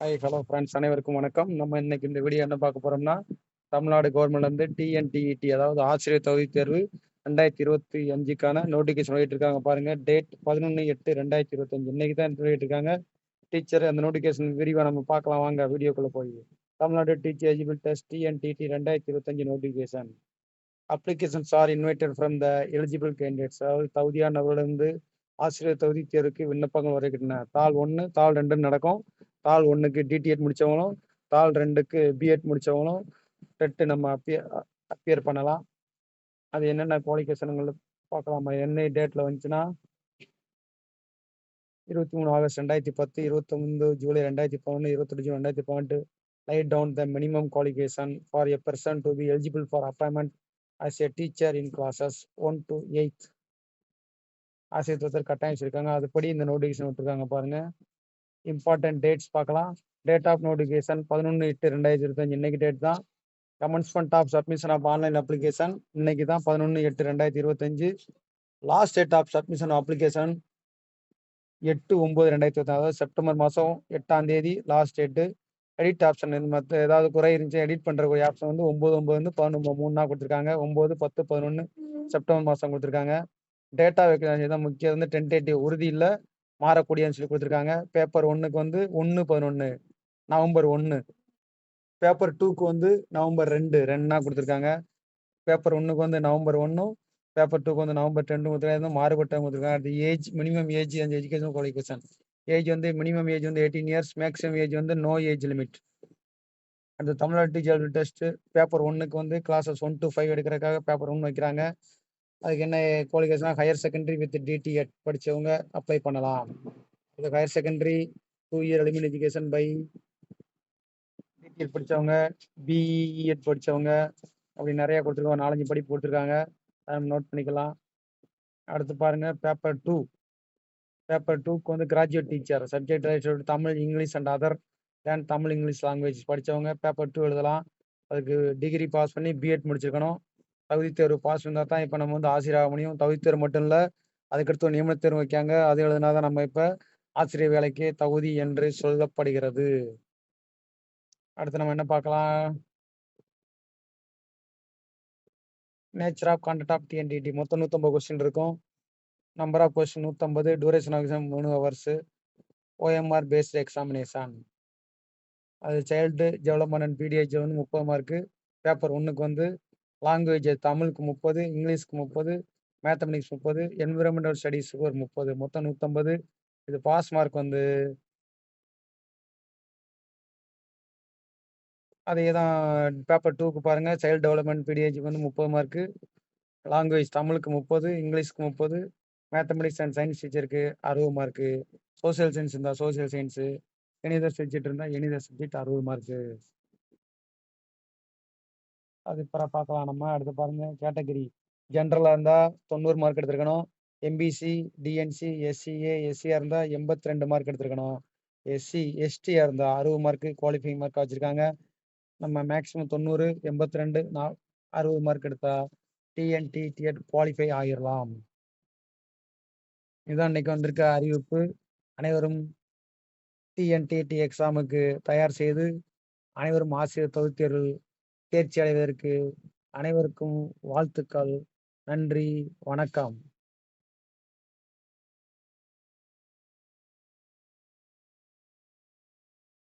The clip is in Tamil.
ஹாய் ஹலோ ஃப்ரெண்ட்ஸ் அனைவருக்கும் வணக்கம். நம்ம இன்னைக்கு இந்த வீடியோ என்ன பார்க்க போறோம்னா தமிழ்நாடு கவர்மெண்ட்லேருந்து டிஎன்டிஇடி அதாவது ஆசிரியர் தகுதி தேர்வு ரெண்டாயிரத்தி இருபத்தி அஞ்சுக்கான நோட்டிஃபிகேஷன் வெளியிட்டு இருக்காங்க பாருங்க டேட் பதினொன்று எட்டு ரெண்டாயிரத்தி இருபத்தஞ்சு இன்னைக்கு தான் வெளியிட்டு இருக்காங்க டீச்சர் அந்த நோட்டிஃபிகேஷன் விரிவாக நம்ம பார்க்கலாம். வாங்க வீடியோக்குள்ளே போய். Tamil Nadu teacher eligible test TNTT ரெண்டாயிரத்தி இருபத்தஞ்சு notification applications are invited from the eligible candidates அதாவது தகுதியானவர்களிருந்து ஆசிரியர் தகுதி தேர்வுக்கு விண்ணப்பங்கள் வரைக்கின்றன தாள் ஒன்று தாள் ரெண்டுன்னு நடக்கும். தாள் ஒன்றுக்கு டிடிஎட் முடித்தவங்களும் தாள் ரெண்டுக்கு பிஎட் முடித்தவங்களும் டெட்டு நம்ம அப்பியர் அப்பியர் பண்ணலாம். அது என்னென்ன குவாலிஃபிகேஷனுங்கள் பார்க்கலாமா? என்ன டேட்டில் வந்துச்சுன்னா இருபத்தி மூணு ஆகஸ்ட் ரெண்டாயிரத்தி பத்து இருபத்தொம்பது ஜூலை ரெண்டாயிரத்தி பதினொன்று இருபத்தெட்டு ஜூன் ரெண்டாயிரத்தி பன்னெண்டு laid down the minimum qualification for a person to be eligible for appointment as a teacher in classes one to eight ஆசிரியர் கட்டாயம் வச்சுருக்காங்க. அதுபடி இந்த நோட்டிஃபிகேஷன் விட்டுருக்காங்க பாருங்கள் இம்பார்ட்டன்ட் டேட்ஸ் பார்க்கலாம். டேட் ஆஃப் நோட்டிஃபிகேஷன் பதினொன்று எட்டு ரெண்டாயிரத்தி இருபத்தஞ்சு. இன்னைக்கு டேட் தான். Commencement of submission of online application இன்னைக்கு தான் பதினொன்று எட்டு ரெண்டாயிரத்தி இருபத்தஞ்சு. Last date of submission application எட்டு ஒம்பது ரெண்டாயிரத்தி இருபத்தி அதாவது செப்டம்பர் மாதம் எட்டாம் தேதி லாஸ்ட் டேட்டு எடிட் ஆப்ஷன் மற்ற ஏதாவது குறை இருந்துச்சு எடிட் பண்ணுறக்கூடிய ஆப்ஷன் வந்து ஒம்பது ஒம்பது வந்து பதினொன்று மூணு நாள் கொடுத்துருக்காங்க. ஒம்பது பத்து பதினொன்று செப்டம்பர் மாதம் கொடுத்துருக்காங்க. டேட்டா வைக்க தான் முக்கியம் வந்து டென்டேட்டிவ் உறுதி இல்லை. மாறக்கூடியன்னு சொல்லி கொடுத்துருக்காங்க. பேப்பர் ஒன்றுக்கு வந்து ஒன்று பதினொன்று நவம்பர் ஒன்று பேப்பர் டூக்கு வந்து நவம்பர் ரெண்டு ரெண்டுனா கொடுத்துருக்காங்க. பேப்பர் ஒன்றுக்கு வந்து நவம்பர் ஒன்றும் பேப்பர் டூக்கு வந்து நவம்பர் ரெண்டு கொடுத்துருக்காங்க மாறுபட்ட கொடுத்துருக்காங்க. அடுத்து ஏஜ் மினிமம் ஏஜ் அந்த எஜுகேஷன் குவாலிஃபிகேஷன் ஏஜ் வந்து மினிமம் ஏஜ் வந்து எயிட்டீன் இயர்ஸ் மேக்ஸிமம் ஏஜ் வந்து நோ ஏஜ் லிமிட் அந்த தமிழ்நாடு டீச்சர் டெஸ்ட்டு பேப்பர் ஒன்றுக்கு வந்து கிளாஸஸ் ஒன் டு ஃபைவ் எடுக்கிறதுக்காக பேப்பர் ஒன்று வைக்கிறாங்க. அதுக்கு என்ன qualification higher secondary with DTEd படித்தவங்க அப்ளை பண்ணலாம். அதுக்கு higher secondary two year elementary education by DTEd படித்தவங்க பிஇஎட் படித்தவங்க அப்படி நிறையா கொடுத்துருக்காங்க நாலஞ்சு படிப்பு கொடுத்துருக்காங்க. அதை நோட் பண்ணிக்கலாம். அடுத்து பாருங்கள் பேப்பர் டூ பேப்பர் டூக்கு வந்து graduate teacher subject Tamil English and other than Tamil English language படித்தவங்க பேப்பர் டூ எழுதலாம். அதுக்கு டிகிரி பாஸ் பண்ணி பிஎட் முடிச்சிருக்கணும். தகுதி தேர்வு பாஸ் இருந்தால் தான் இப்போ நம்ம வந்து ஆசிரியர் முடியும். தகுதி தேர்வு மட்டும் இல்லை அதுக்கடுத்து நியமன தேர்வு வைக்காங்க. அது எழுதினா தான் நம்ம இப்போ ஆசிரியர் வேலைக்கு தகுதி என்று சொல்லப்படுகிறது. அடுத்து நம்ம என்ன பார்க்கலாம்? Nature of content of TNTT மொத்தம் நூற்றம்பது கொஸ்டின் இருக்கும். நம்பர் ஆஃப் கொஸ்டின் நூற்றம்பது டூரேஷன் ஆஃப் எக்ஸாம் மூணு ஹவர்ஸு ஓஎம்ஆர் பேஸ்டு எக்ஸாமினேஷன் அது சைல்டு டெவலப்மெண்ட் அண்ட் பிடிஹெச் வந்து முப்பது மார்க்கு பேப்பர் ஒன்றுக்கு வந்து லாங்குவேஜ் தமிழுக்கு முப்பது இங்கிலீஷ்க்கு முப்பது மேத்தமெட்டிக்ஸ் முப்பது என்விரான்மெண்டல் ஸ்டடீஸுக்கு ஒரு முப்பது மொத்தம் நூற்றம்பது இது பாஸ் மார்க் வந்து அதே தான் பேப்பர் டூக்கு பாருங்கள் சைல்டு டெவலப்மெண்ட் பிடிஹெச்சுக்கு வந்து முப்பது மார்க்கு லாங்குவேஜ் தமிழுக்கு முப்பது இங்கிலீஷ்க்கு முப்பது மேத்தமெட்டிக்ஸ் அண்ட் சயின்ஸ் டீச்சருக்கு அறுபது மார்க்கு சோசியல் சயின்ஸ் இருந்தால் சோசியல் சயின்ஸு எனிதர் சப்ஜெக்ட் இருந்தால் எனிதர் சப்ஜெக்ட் அறுபது மார்க்கு அது பிற பார்க்கலாம். நம்ம அடுத்து பாருங்க கேட்டகரி ஜென்ரலாக இருந்தால் தொண்ணூறு மார்க் எடுத்துருக்கணும். எம்பிசி டிஎன்சி எஸ்சிஏ எஸ்சியாக இருந்தால் எண்பத்தி ரெண்டு மார்க் எடுத்துருக்கணும். எஸ்சி எஸ்டியாக இருந்தால் அறுபது மார்க்கு குவாலிஃபைங் மார்க் வச்சுருக்காங்க. நம்ம மேக்ஸிமம் தொண்ணூறு எண்பத்தி ரெண்டு நா அறுபது மார்க் எடுத்தால் டிஎன்டி டிஎட் குவாலிஃபை ஆகிடலாம் இதுதான் இன்னைக்கு வந்திருக்க அறிவிப்பு. அனைவரும் டிஎன்டிடி எக்ஸாமுக்கு தயார் செய்து அனைவரும் ஆசிரியர் தொகுத்தேர்வு தேர்ச்சி அடைவதற்கு அனைவருக்கும் வாழ்த்துக்கள். நன்றி. வணக்கம்.